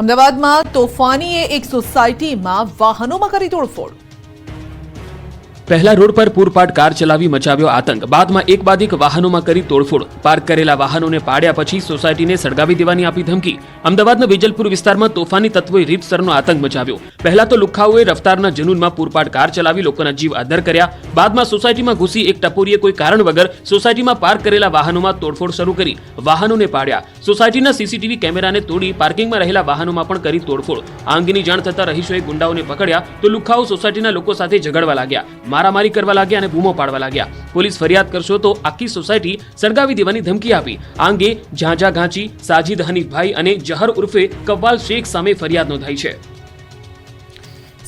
અમદાવાદમાં તોફાનીએ એક સોસાયટીમાં વાહનોમાં કરી તોડફોડ. પહેલા રોડ પર પૂરપાટ કાર ચલાવી મચાવ્યો આતંક. બાદમાં એક બાદ એક વાહનોમાં કરી તોડફોડ. પાર્ક કરેલા વાહનોને પાડ્યા પછી સોસાયટીને સળગાવી દેવાની આપી ધમકી. અમદાવાદના વેજલપુર વિસ્તારમાં તોફાની તત્વોએ રીતસરનો આતંક મચાવ્યો. પહેલા તો લુખાઓએ રફતારના જનૂનમાં પૂરપાટ કાર ચલાવી લોકોના જીવ આદર કર્યા. બાદમાં સોસાયટીમાં ઘૂસી એક ટપોરીએ કોઈ કારણ વગર સોસાયટીમાં પાર્ક કરેલા વાહનોમાં તોડફોડ શરૂ કરી વાહનોને પાડ્યા. સોસાયટીના સીસીટીવી કેમેરાને તોડી પાર્કિંગમાં રહેલા વાહનોમાં પણ કરી તોડફોડ. આ અંગેની જાણ થતાં રહીશોએ ગુંડાઓને પકડ્યા તો લુખાઓ સોસાયટીના લોકો સાથે ઝઘડવા લાગ્યા. મારામારી કરવા લાગ્યા અને બૂમો પાડવા લાગ્યા. પોલીસ ફરિયાદ કરશો તો આખી સોસાયટી સળગાવી દેવાની ધમકી આપી. આ અંગે ઝાંઝા ઘાંચી, સાજીદ હનીફભાઈ અને જહર ઉર્ફે કવ્વાલ શેખ સામે ફરિયાદ નોંધાઈ છે.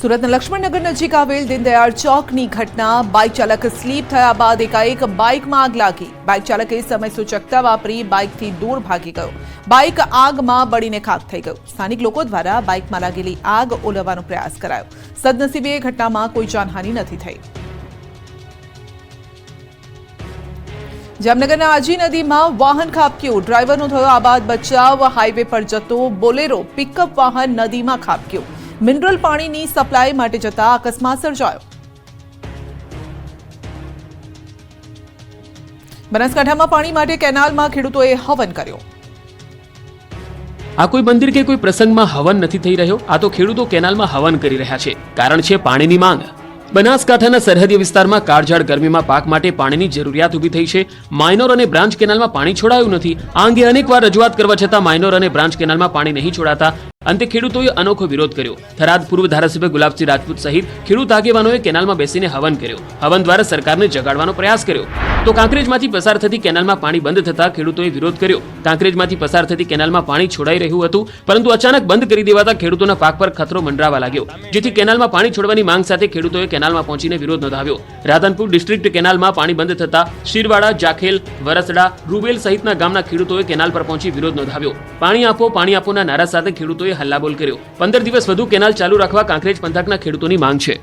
સુરતના લક્ષ્મણનગર નજીક આવેલ દીનદયાળ ચોકની ઘટના. બાઇક ચાલક સ્લીપ થયા બાદ એકાએક બાઇકમાં આગ લાગી. બાઇક ચાલકે સમય સૂચકતા વાપરી બાઇકથી દૂર ભાગી ગયો. બાઇક આગમાં બળીને ખાક થઈ ગયું. સ્થાનિક લોકો દ્વારા બાઇકમાં લાગેલી આગ ઓલવવાનો પ્રયાસ કરાયો. સદનસીબે એ ઘટનામાં કોઈ જાનહાનિ નથી થઈ. જામનગરના આજી નદીમાં વાહન ખાબક્યું. ડ્રાઈવરનો થયો આ બાદ બચાવ. હાઈવે પર જતો બોલેરો પિકઅપ વાહન નદીમાં ખાબક્યું. મિનરલ પાણીની સપ્લાય માટે જતા અકસ્માત સર્જાયો. બનાસકાંઠામાં પાણી માટે કેનાલમાં ખેડૂતોએ હવન કર્યો. આ કોઈ મંદિર કે કોઈ પ્રસંગમાં હવન નથી થઈ રહ્યો? આ તો ખેડૂતો કેનાલમાં હવન કરી રહ્યા છે. કારણ છે પાણીની માંગ. બનાસકાંઠાના સરહદી વિસ્તારમાં કાળઝાળ ગરમીમાં પાક માટે પાણીની જરૂરિયાત ઊભી થઈ છે. માઇનોર અને બ્રાન્ચ કેનાલમાં પાણી છોડાયું નથી. આ અંગે અનેકવાર રજૂઆત કરવા છતાં માઇનોર અને બ્રાન્ચ કેનાલમાં પાણી નહીં છોડાતા અંતે ખેડૂતોએ અનોખો વિરોધ કર્યો. થરાદ પૂર્વ ધારાસભ્ય ગુલાબસિંહ રાજપૂત સહિત ખેડૂત આગેવાનોએ કેનાલમાં બેસીને હવન કર્યો. હવન દ્વારા સરકારને જગાડવાનો પ્રયાસ કર્યો. તો કાંકરેજમાંથી પસાર થતી કેનાલમાં પાણી બંધ થતા ખેડૂતોએ વિરોધ કર્યો. કાંકરેજમાંથી પસાર થતી કેનાલમાં પાણી છોડાઈ રહ્યું હતું, પરંતુ અચાનક બંધ કરી દેવાતા ખેડૂતોના પાક પર ખતરો મંડરાવા લાગ્યો. જેથી કેનાલમાં પાણી છોડવાની માંગ સાથે ખેડૂતોએ કેનાલમાં પહોંચીને વિરોધ નોંધાવ્યો. રાધનપુર ડિસ્ટ્રિક્ટ કેનાલમાં પાણી બંધ થતા શિરવાડા, જાખેલ, વરસડા, રૂબેલ સહિતના ગામના ખેડૂતોએ કેનાલ પર પહોંચી વિરોધ નોંધાવ્યો. પાણી આપો, પાણી આપોના નારા સાથે ખેડૂતોએ હલ્લાબોલ કર્યો. પંદર દિવસ વધુ કેનાલ ચાલુ રાખવા કાંકરેજ પંથકના ખેડૂતોની માંગ છે.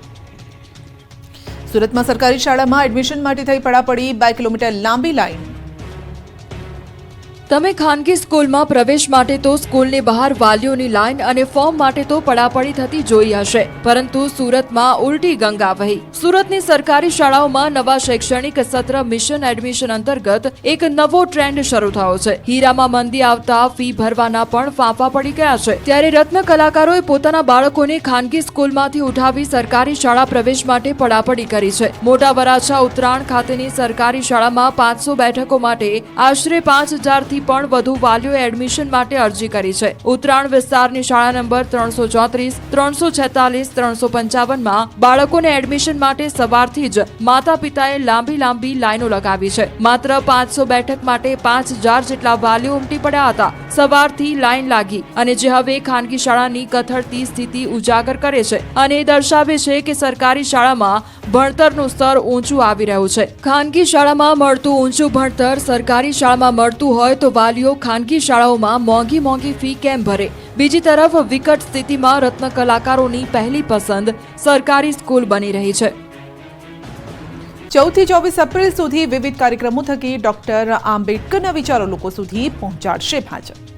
સુરતમાં સરકારી શાળામાં એડમિશન માટે થઈ પડાપડી બે કિલોમીટર લાંબી લાઈન. તમે ખાનગી સ્કૂલમાં પ્રવેશ માટે તો સ્કૂલની બહાર વાલીઓની લાઈન અને ફોર્મ માટે તો પડાપડી થતી જોઈ હશે. પરંતુ સુરતમાં ઉલટી ગંગા વહી. સુરતની સરકારી શાળાઓમાં નવા શૈક્ષણિક સત્ર મિશન એડમિશન અંતર્ગત એક નવો ટ્રેન્ડ શરૂ થયો છે. હીરામાં મંદી આવતા ફી ભરવાના પણ ફાંફા પડી ગયા છે. ત્યારે રત્ન કલાકારોએ પોતાના બાળકોને ખાનગી સ્કૂલમાંથી ઉઠાવી સરકારી શાળા પ્રવેશ માટે પડાપડી કરી છે. મોટા વરાછા ઉત્તરાયણ ખાતેની સરકારી શાળામાં પાંચસો બેઠકો માટે આશરે પાંચ હજારથી પણ વધુ વાલીઓએ એડમિશન માટે અરજી કરી છે. ઉત્તરાયણ વિસ્તારની શાળા નંબર ત્રણસો ચોત્રીસ, ત્રણસો છેતાલીસ, ત્રણસો પંચાવનમાં બાળકોને એડમિશન માટે સવારથી જ માતા પિતાએ લાંબી લાંબી લાઈનો લગાવી છે. માત્ર પાંચસો બેઠક માટે પાંચ હજાર જેટલા વાલીઓ ઉમટી પડ્યા હતા. સવારથી લાઈન લાગી અને જે હવે ખાનગી શાળાની કથળતી સ્થિતિ ઉજાગર કરે છે અને દર્શાવે છે કે સરકારી શાળામાં ભણતરનું સ્તર ઊંચું આવી રહ્યું છે. ખાનગી શાળામાં મળતું ઊંચું ભણતર સરકારી શાળામાં મળતું હોય તો વાલીઓ ખાનગી શાળાઓમાં મોંઘી મોંઘી ફી કેમ ભરે? બીજી તરફ વિકટ સ્થિતિમાં રત્ન કલાકારોની પહેલી પસંદ સરકારી સ્કૂલ બની રહી છે. ચૌદથી ચોવીસ એપ્રિલ સુધી વિવિધ કાર્યક્રમો થકી ડોક્ટર આંબેડકરના વિચારો લોકો સુધી પહોંચાડશે ભાજપ.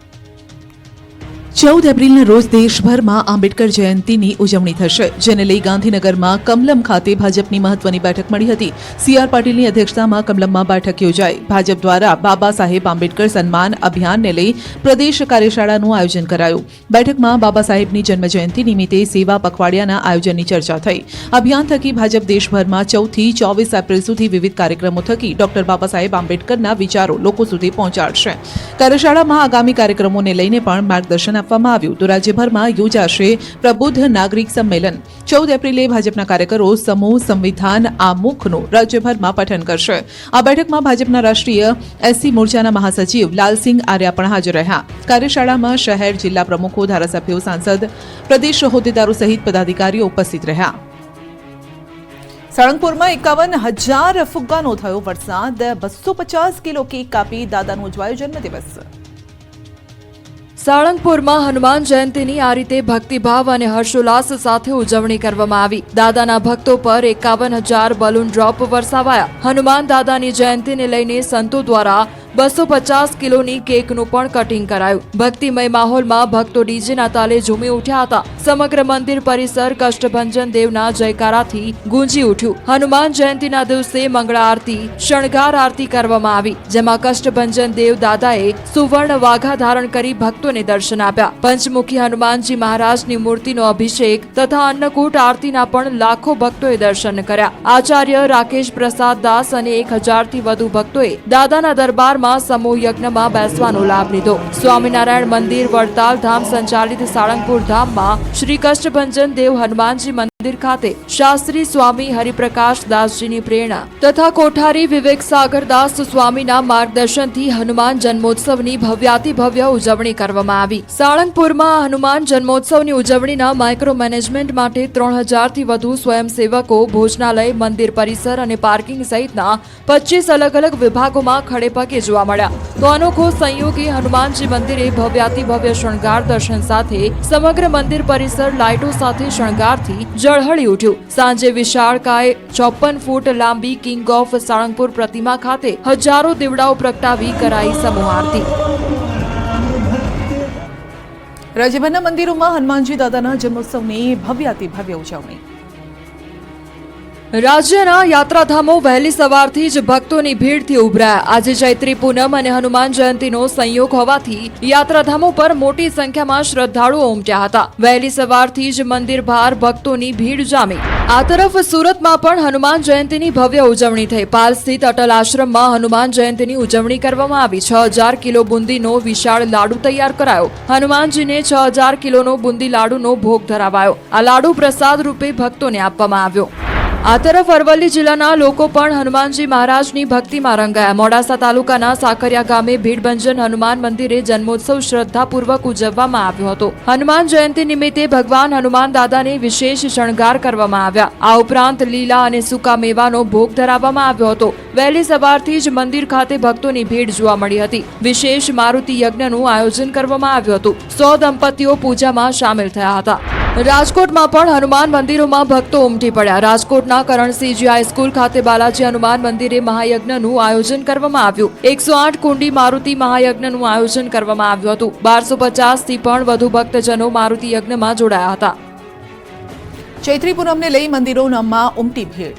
ચૌદ એપ્રિલના રોજ દેશભરમાં આંબેડકર જયંતિની ઉજવણી થશે, જેને લઈ ગાંધીનગરમાં કમલમ ખાતે ભાજપની મહત્વની બેઠક મળી હતી. સીઆર પાટીલની અધ્યક્ષતામાં કમલમમાં બેઠક યોજાઈ. ભાજપ દ્વારા બાબા સાહેબ આંબેડકર સન્માન અભિયાનને લઈ પ્રદેશ કાર્યશાળાનું આયોજન કરાયું. બેઠકમાં બાબા સાહેબની જન્મજયંતિ નિમિત્તે સેવા પખવાડિયાના આયોજનની ચર્ચા થઈ. અભિયાન થકી ભાજપ દેશભરમાં ચૌદથી ચોવીસ એપ્રિલ સુધી વિવિધ કાર્યક્રમો થકી ડોક્ટર બાબા સાહેબ આંબેડકરના વિચારો લોકો સુધી પહોંચાડશે. કાર્યશાળામાં આગામી કાર્યક્રમોને લઈને પણ માર્ગદર્શન આપવામાં આવ્યું. તો રાજ્યભરમાં યોજાશે પ્રબુદ્ધ નાગરિક સંમેલન. ચૌદ એપ્રિલે ભાજપના કાર્યકરો સમૂહ, સંવિધાન, આમુખનું રાજ્યભરમાં પઠન કરશે. આ બેઠકમાં ભાજપના રાષ્ટ્રીય એસસી મોરચાના મહાસચિવ લાલસિંહ આર્યા પણ હાજર રહ્યા. કાર્યશાળામાં શહેર જિલ્લા પ્રમુખો, ધારાસભ્યો, સાંસદ, પ્રદેશ હોદ્દેદારો સહિત પદાધિકારીઓ ઉપસ્થિત રહ્યા. સાળંગપુરમાં એકાવન હજાર ફુગ્ગાનો થયો વરસાદ. બસો પચાસ કિલો કેક કાપી દાદાનો ઉજવાયો જન્મદિવસ. સાળંગપુરમાં હનુમાન જયંતીની આ રીતે ભક્તિભાવ અને હર્ષોલ્લાસ સાથે ઉજવણી કરવામાં આવી. દાદાના ભક્તો પર એકાવન હજાર બલૂન ડ્રોપ વરસાવાયા. હનુમાન દાદાની જયંતીને લઈને સંતો દ્વારા બસો પચાસ કિલોની કેકનું પણ કટિંગ કરાયું. ભક્તિમય માહોલમાં ભક્તો ડીજેના તાલે ઝૂમી ઉઠ્યા હતા. સમગ્ર મંદિર પરિસર કષ્ટભંજન દેવના જયકારાથી ગુંજી ઉઠ્યું. હનુમાન જયંતિના દિવસે મંગળા આરતી, શણગાર આરતી કરવામાં આવી, જેમાં કષ્ટભંજન દેવ દાદાએ સુવર્ણ વાઘા ધારણ કરી ભક્તોને દર્શન આપ્યા. પંચમુખી હનુમાનજી મહારાજની મૂર્તિનો અભિષેક તથા અન્નકૂટ આરતીના પણ લાખો ભક્તોએ દર્શન કર્યા. આચાર્ય રાકેશ પ્રસાદ દાસ અને એક હજારથી વધુ ભક્તોએ દાદાના દરબારમાં સમૂહ યજ્ઞમાં બેસવાનો લાભ લીધો. સ્વામિનારાયણ મંદિર વડતાલ ધામ સંચાલિત સાળંગપુર ધામમાં શ્રી કષ્ટભંજન દેવ હનુમાનજી મંદિર ખાતે શાસ્ત્રી સ્વામી હરિપ્રકાશ દાસજીની પ્રેરણા તથા કોઠારી વિવેક સાગર દાસ સ્વામીના માર્ગદર્શનથી હનુમાન જન્મોત્સવની ભવ્યાતિ ભવ્ય ઉજવણી કરવામાં આવી. સાળંગપુરમાં હનુમાન જન્મોત્સવની ઉજવણીના માઇક્રો મેનેજમેન્ટ માટે ત્રણ હજારથી વધુ સ્વયંસેવકો, ભોજનાલય, મંદિર પરિસર અને પાર્કિંગ સહિતના પચીસ અલગ અલગ વિભાગોમાં ખડેપગે જોવા મળ્યા. તો અનોખો સંયોગી હનુમાનજી મંદિરે ભવ્યાતિ ભવ્ય શણગાર દર્શન સાથે સમગ્ર મંદિર પરિસર લાઇટો સાથે શણગારથી ઝળહળી ઉઠ્યું. સાંજે વિશાળકાય ચોપન ફૂટ લાંબી કિંગ ઓફ સાળંગપુર પ્રતિમા ખાતે હજારો દીવડાઓ પ્રગટાવી કરાઈ સમૂહ આરતી. રાજ્યભરના મંદિરોમાં હનુમાનજી દાદાના જન્મોત્સવની ભવ્યાતિ ભવ્ય ઉજવણી. રાજ્યના યાત્રાધામો વહેલી સવારથી જ ભક્તોની ભીડથી ઉભરાયા. આજે ચૈત્રી પૂનમ અને હનુમાન જયંતીનો સંયોગ હોવાથી યાત્રાધામો પર મોટી સંખ્યામાં શ્રદ્ધાળુઓ ઉમટ્યા હતા. વહેલી સવારથી જ મંદિર બહાર ભક્તોની ભીડ જામી. આ તરફ સુરતમાં પણ હનુમાન જયંતીની ભવ્ય ઉજવણી થઈ. પાલ સ્થિત અટલ આશ્રમમાં હનુમાન જયંતીની ઉજવણી કરવામાં આવી. છ હજાર કિલો બુંદીનો વિશાળ લાડુ તૈયાર કરાયો. હનુમાનજીને છ હજાર કિલોનો બુંદી લાડુનો ભોગ ધરાવાયો. આ લાડુ પ્રસાદ રૂપે ભક્તોને આપવામાં આવ્યો. આ તરફ અરવલ્લી જિલ્લાના લોકો પણ હનુમાનજી મહારાજની ભક્તિમાં રંગાયા. મોડાસા તાલુકાના સાકરિયા ગામે ભીડભંજન હનુમાન મંદિરે જન્મોત્સવ શ્રદ્ધાપૂર્વક ઉજવવામાં આવ્યો હતો. હનુમાન જયંતિ નિમિત્તે ભગવાન હનુમાન દાદાને વિશેષ શણગાર કરવામાં આવ્યા. આ ઉપરાંત લીલા અને સૂકા મેવાનો ભોગ ધરાવવામાં આવ્યો હતો. વહેલી સવારથી જ મંદિર ખાતે ભક્તોની ભીડ જોવા મળી હતી. વિશેષ મારુતિ યજ્ઞનું આયોજન કરવામાં આવ્યું હતું. સો દંપતીઓ પૂજામાં સામેલ થયા હતા. રાજકોટમાં પણ હનુમાન મંદિરોમાં ભક્તો ઉમટી પડ્યા. રાજકોટના કરણસિંહજી હાઈસ્કૂલ ખાતે બાલાજી હનુમાન મંદિરે મહાયજ્ઞનું આયોજન કરવામાં આવ્યું. એકસો આઠ કુંડી મારુતિ મહાયજ્ઞનું આયોજન કરવામાં આવ્યું હતું. બારસો પચાસથી પણ વધુ ભક્તજનો મારુતિ યજ્ઞમાં જોડાયા હતા. ચૈત્રી પૂનમને લઈ મંદિરોમાં ઉમટી ભીડ.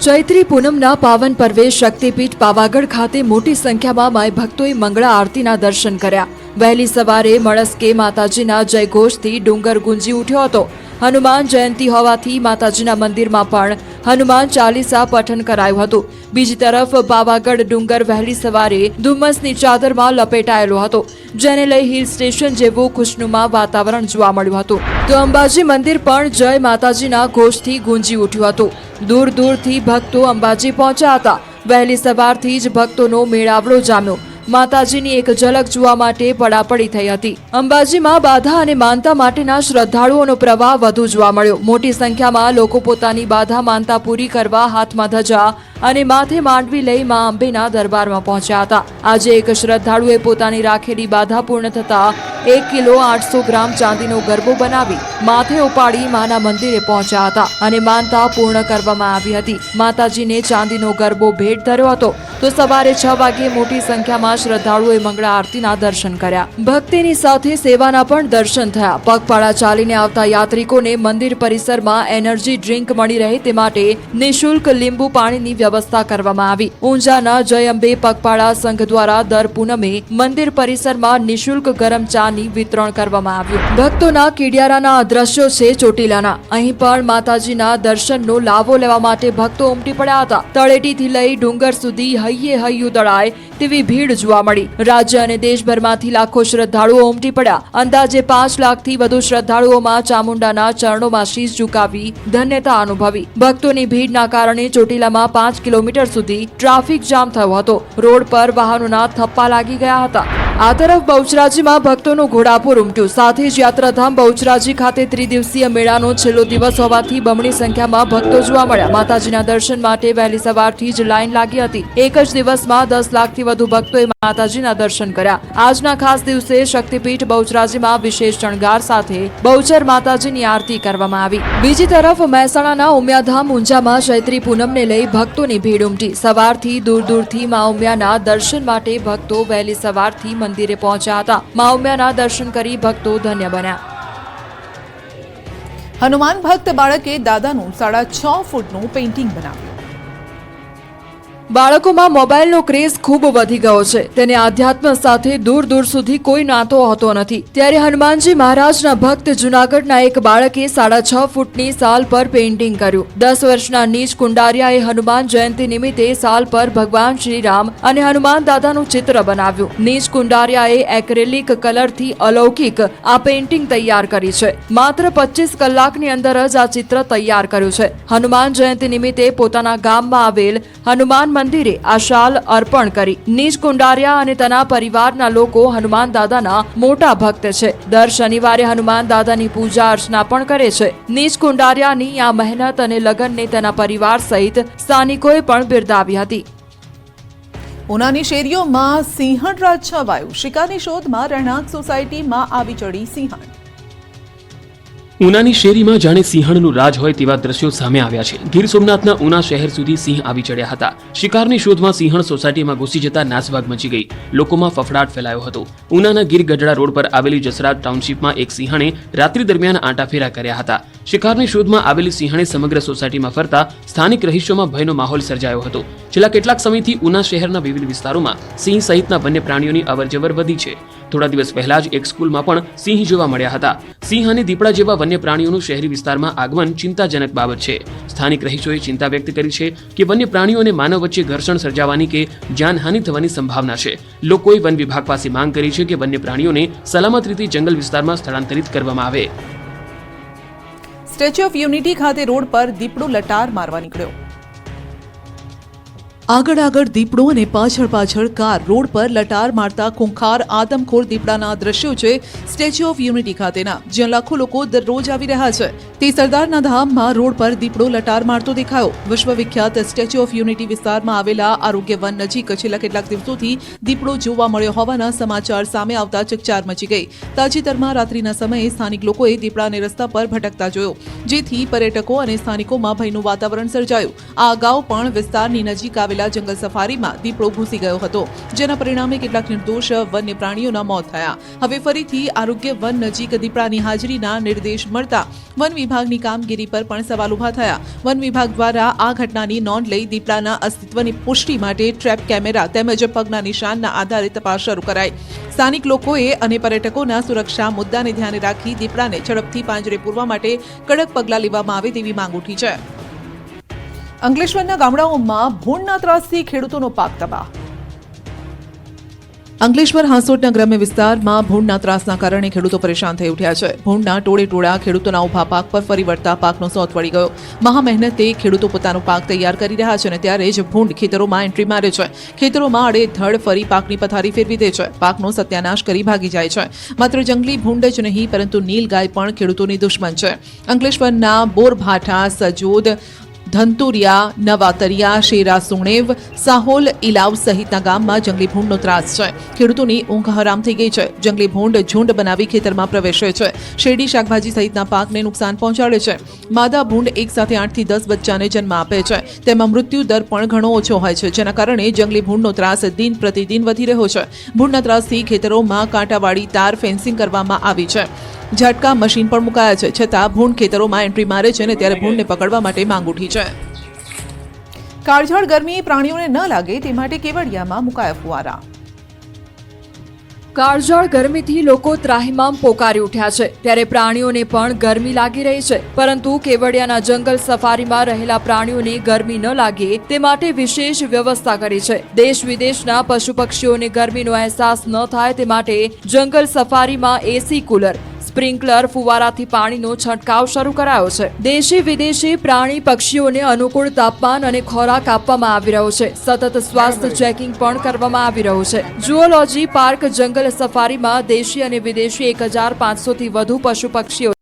ચૈત્રી પૂનમના પાવન પર્વે શક્તિપીઠ પાવાગઢ ખાતે મોટી સંખ્યામાં માય ભક્તોએ મંગળા આરતીના દર્શન કર્યા. વહેલી સવારે મળસ્કે માતાજીના જયઘોષથી ડુંગર ગુંજી ઉઠ્યો હતો. હનુમાન જયંતિ હોવાથી માતાજીના મંદિરમાં પણ હનુમાન ચાલીસા પઠન કરાયું હતું. બીજી તરફ પાવાગઢ ડુંગર વહેલી સવારે ધુમ્મસની ચાદરમાં લપેટાયેલો હતો, જેને લઈ હિલ સ્ટેશન જેવું ખુશનુમા વાતાવરણ જોવા મળ્યું હતું. તો અંબાજી મંદિર પણ જય માતાજીના ઘોષથી ગુંજી ઉઠ્યું હતું. દૂર દૂરથી ભક્તો અંબાજી પહોંચ્યા હતા. વહેલી સવારથી જ ભક્તોનો મેળાવડો જામ્યો. માતાજીની એક ઝલક જોવા માટે પડાપડી થઈ હતી. અંબાજીમાં બાધા અને માનતા માટેના શ્રદ્ધાળુઓનો પ્રવાહ વધુ જોવા મળ્યો. મોટી સંખ્યામાં લોકો પોતાની બાધા માનતા પૂરી કરવા હાથમાં ધજા અને માથે માંડવી લઈ મા અંબેના દરબારમાં પહોંચ્યા હતા. આજે એક શ્રદ્ધાળુએ પોતાની રાખેલી બાધા પૂર્ણ થતા એક કિલો આઠસો ગ્રામ ચાંદીનો ગરબો બનાવી માથે ઉપાડી માના મંદિરે પહોંચ્યા હતા અને માનતા પૂર્ણ કરવામાં આવી હતી. માતાજીને ચાંદીનો ગરબો ભેટ ધર્યો હતો તો સવારે છ વાગ્યે મોટી સંખ્યામાં શ્રદ્ધાળુઓએ મંગળા આરતીના દર્શન કર્યા. ભક્તિની સાથે સેવાના પણ દર્શન થયા. પગપાળા ચાલીને આવતા યાત્રિકોને મંદિર પરિસરમાં એનર્જી ડ્રિંક મળી રહે તે માટે નિઃશુલ્ક લીંબુ પાણીની વ્યવસ્થા કરવામાં આવી. ઊંઝાના જય અંબે પગપાળા સંઘ દ્વારા દર પૂનમે મંદિર પરિસરમાં નિઃશુલ્ક ગરમ ચાની વિતરણ કરવામાં આવ્યું. ભક્તોના કીડિયારાના અદ્રશ્યો દ્રશ્યો છે ચોટીલાના. અહીં પણ માતાજીના દર્શનનો લાભો લેવા માટે ભક્તો ઉમટી પડ્યા હતા. તળેટીથી લઈ ડુંગર સુધી હૈયે હૈયું દળાય તેવી ભીડ જોવા મળી. રાજ્ય અને દેશભરમાંથી લાખો શ્રદ્ધાળુઓ ઉમટી પડ્યા. અંદાજે પાંચ લાખથી વધુ શ્રદ્ધાળુઓમાં ચામુંડાના ચરણોમાં શીશ ઝુકાવી ધન્યતા અનુભવી. ભક્તોની ભીડના કારણે ચોટીલામાં પાંચ કિલોમીટર સુધી ટ્રાફિક જામ થયો હતો. રોડ પર વાહનોના થપ્પા લાગી ગયા હતા. આ તરફ બહુચરાજીમાં ભક્તોનું ઘોડાપુર ઉમટ્યું. સાથે જ યાત્રાધામ બહુચરાજી ખાતે ત્રિદિવસીય મેળાનો છેલ્લો દિવસ હોવાથી બમણી સંખ્યામાં ભક્તો જોવા મળ્યા. માતાજીના દર્શન માટે વહેલી સવારથી જ લાઈન લાગી હતી. એક જ દિવસમાં દસ લાખથી વધુ ભક્તોએ માતાજીના દર્શન કર્યા. આજના ખાસ દિવસે શક્તિપીઠ બહુચરાજીમાં વિશેષ શણગાર સાથે બહુચર માતાજીની આરતી કરવામાં આવી. બીજી તરફ મહેસાણાના ઉમિયાધામ ઊંઝામાં ચૈત્રી પૂનમને લઈ ભક્તોની ભીડ ઉમટી. સવારથી દૂર દૂરથી મા ઉમિયાના દર્શન માટે ભક્તો વહેલી સવારથી મંદિરે પહોંચ્યા હતા. મા ઉમિયાના દર્શન કરી ભક્તો ધન્ય બન્યા. હનુમાન ભક્ત બાળકે દાદાનું સાડા છ ફૂટનું પેઇન્ટિંગ બનાવ્યું. બાળકોમાં મોબાઈલનો ક્રેઝ ખૂબ વધી ગયો છે. તેને આધ્યાત્મ સાથે દૂર દૂર સુધી કોઈ નાતો હોતો નથી. ત્યારે હનુમાનજી મહારાજના ભક્ત જુનાગઢના એક બાળકે સાડા છ ફૂટની સાલ પર પેઇન્ટિંગ કર્યું. દસ વર્ષના નીચ કુંડારિયાએ હનુમાન જયંતિ નિમિત્તે સાલ પર ભગવાન શ્રી રામ અને હનુમાન દાદાનું ચિત્ર બનાવ્યું. નીચ કુંડારિયાએ એક્રેલિક કલરથી અલૌકિક આ પેઇન્ટિંગ તૈયાર કરી છે. માત્ર પચીસ કલાકની અંદર જ આ ચિત્ર તૈયાર કર્યું છે. હનુમાન જયંતિ નિમિત્તે પોતાના ગામમાં આવેલ હનુમાન મંદિરે આ શાલ અર્પણ કરી. નીચ કુંડારિયા અને તેના પરિવારના લોકો હનુમાન દાદાના મોટા ભક્ત છે. દર શનિવારે હનુમાન દાદાની પૂજા અર્ચના પણ કરે છે. નીચ કુંડારિયાની આ મહેનત અને લગનને તેના પરિવાર સહિત સ્થાનિકોએ પણ બિરદાવી હતી. ઉનાની શેરીઓમાં સિંહણ રાજ છવાયું. શિકારની શોધમાં રહેણાંક સોસાયટીમાં આવી ચડી સિંહણ. ઉનાની શેરીમાં જાણે સિંહણનું રાજ હોય તેવા દ્રશ્યો સામે આવ્યા છે. ગીર સોમનાથના ઉના શહેર સુધી સિંહ આવી ચડ્યા હતા. શિકારની શોધમાં સિંહણ સોસાયટીમાં ઘૂસી જતા નાસભાગ મચી ગઈ. લોકોમાં ફફડાટ ફેલાયો હતો. ઉનાના ગીર ગઢડા રોડ પર આવેલી જસરાજ ટાઉનશીપમાં એક સિંહણે રાત્રિ દરમિયાન આંટાફેરા કર્યા હતા. શિકારની શોધમાં આવેલી સિંહણે સમગ્ર સોસાયટીમાં ફરતા સ્થાનિક રહીશોમાં ભયનો માહોલ સર્જાયો હતો. છેલ્લા કેટલાક સમયથી ઉના શહેરના વિવિધ વિસ્તારોમાં સિંહ સહિતના વન્ય પ્રાણીઓની અવરજવર વધી છે. થોડા દિવસ પહેલા જ એક સ્કૂલમાં પણ સિંહ જોવા મળ્યા હતા. સિંહ અને દીપડા જેવા વન્ય પ્રાણીઓનું શહેરી વિસ્તારમાં આગમન ચિંતાજનક બાબત છે. સ્થાનિક રહીશોએ ચિંતા વ્યક્ત કરી છે કે વન્ય પ્રાણીઓ અને માનવ વચ્ચે ઘર્ષણ સર્જાવાની કે જાનહાનિ થવાની સંભાવના છે. લોકોએ વન વિભાગ પાસે માંગ કરી છે કે વન્ય પ્રાણીઓને સલામત રીતે જંગલ વિસ્તારમાં સ્થળાંતરિત કરવામાં આવે. સ્ટેચ્યુ ઓફ યુનિટી ખાતે રોડ પર દીપડો લટાર મારવા નીકળ્યો. આગળ આગળ દીપડો અને પાછળ પાછળ કાર રોડ પર લટાર મારતા ખૂંખાર આદમખોર દીપડાના દ્રશ્યો છે સ્ટેચ્યુ ઓફ યુનિટી ખાતેના. જ્યાં લાખો લોકો દરરોજ આવી રહ્યા છે. તે સરદારના ધામમાં રોડ પર દીપડો લટાર મારતો દેખાયો. વિશ્વવિખ્યાત સ્ટેચ્યુ ઓફ યુનિટી વિસ્તારમાં આવેલા આરોગ્ય વન નજીક છેલ્લા કેટલાક દિવસોથી દીપડો જોવા મળ્યો હોવાના સમાચાર સામે આવતા ચકચાર મચી ગઈ. તાજેતરમાં રાત્રિના સમયે સ્થાનિક લોકોએ દીપડાને રસ્તા પર ભટકતા જોયો. જેથી પર્યટકો અને સ્થાનિકોમાં ભયનું વાતાવરણ સર્જાયું. આ અગાઉ પણ વિસ્તારની નજીક આવેલા જંગલ સફારીમાં દીપડો ઘૂસી ગયો હતો, જેના પરિણામે કેટલાક નિર્દોષ વન્ય પ્રાણીઓના મોત થયા. હવે ફરીથી આરોગ્ય વન નજીક દીપડાની હાજરીના નિર્દેશ મળતા વન વિભાગની કામગીરી પર પણ સવાલ ઊભા થયા. વન વિભાગ દ્વારા આ ઘટનાની નોંધ લઈ દીપડાના અસ્તિત્વની પુષ્ટિ માટે ટ્રેપ કેમેરા તેમજ પગના નિશાનના આધારે તપાસ શરૂ કરાઈ. સ્થાનિક લોકોએ અને પર્યટકોના સુરક્ષા મુદ્દાને ધ્યાને રાખી દીપડાને ઝડપથી પાંજરે પૂરવા માટે કડક પગલાં લેવામાં આવે તેવી માંગ ઉઠી છે. અંકલેશ્વરના ગામડાઓમાં ભૂંડના ત્રાસથી ખેડૂતોનો પાક તબાહ. અંકલેશ્વર હાંસોટના ગ્રામ્ય વિસ્તારમાં ભૂંડના ત્રાસના કારણે ખેડૂતો પરેશાન થઈ ઉઠ્યા છે. ભૂંડના ટોળે ટોળા ખેડૂતોના ઊભા પાક પર ફરી વળતા પાકનો સોત વળી ગયો. મહા મહેનતે ખેડૂતો પોતાનો પાક તૈયાર કરી રહ્યા છે અને ત્યારે જ ભૂંડ ખેતરોમાં એન્ટ્રી મારે છે. ખેતરોમાં આડેધડ ફરી પાકની પથારી ફેરવી દે છે. પાકનો સત્યાનાશ કરી ભાગી જાય છે. માત્ર જંગલી ભૂંડ જ નહીં, પરંતુ નીલગાય પણ ખેડૂતોની દુશ્મન છે. અંકલેશ્વરના બોરભાઠા, સજોદ ધંતુરિયા નવાતરિયા, શેરા સુણેવ, સાહોલ ઇલાવ સહિતના ગામમાં જંગલી ભૂંડનો ત્રાસ છે. ખેડૂતોની ઊંઘ હરામ થઈ ગઈ છે. જંગલી ભૂંડ ઝુંડ બનાવી ખેતરમાં પ્રવેશે છે. શેરડી શાકભાજી સહિતના પાકને નુકસાન પહોંચાડે છે. માદા ભૂંડ એક સાથે આઠથી દસ બચ્ચાને જન્મ આપે છે. તેમાં મૃત્યુ દર પણ ઘણો ઓછો હોય છે, જેના કારણે જંગલી ભૂંડનો ત્રાસ દિન પ્રતિદિન વધી રહ્યો છે. ભૂંડના ત્રાસથી ખેતરોમાં કાંટાવાળી તાર ફેન્સિંગ કરવામાં આવી છે. ઝટકા મશીન પણ મુકાયા છે. છતાં ભૂંડ ખેતરોમાં એન્ટ્રી મારે છે અને ત્યારે ભૂંડને પકડવા માટે માંગ ઉઠી છે. કાળઝાળ ગરમી પ્રાણીઓને ન લાગે તે માટે કેવડિયામાં મુકાયા ફુવારા. કાળઝાળ ગરમીથી લોકો ત્રાહિમામ પોકારી ઉઠ્યા છે. ત્યારે પ્રાણીઓને પણ ગરમી લાગી રહી છે. પરંતુ કેવડિયાના જંગલ સફારીમાં રહેલા પ્રાણીઓને ગરમી ન લાગે તે માટે વિશેષ વ્યવસ્થા કરી છે. દેશ વિદેશના પશુ પક્ષીઓને ગરમીનો અહેસાસ ન થાય તે માટે જંગલ સફારીમાં એસી કુલર સ્પ્રિંકલર ફુવારાથી પાણીનો છંટકાવ શરૂ કરાયો છે. દેશી વિદેશી પ્રાણી પક્ષીઓને અનુકૂળ તાપમાન અને ખોરાક આપવામાં આવી રહ્યો છે. સતત સ્વાસ્થ્ય ચેકિંગ પણ કરવામાં આવી રહ્યું છે. જુઓલોજી પાર્ક જંગલ સફારીમાં દેશી અને વિદેશી એક હજાર પાંચસોથી વધુ પશુ પક્ષીઓ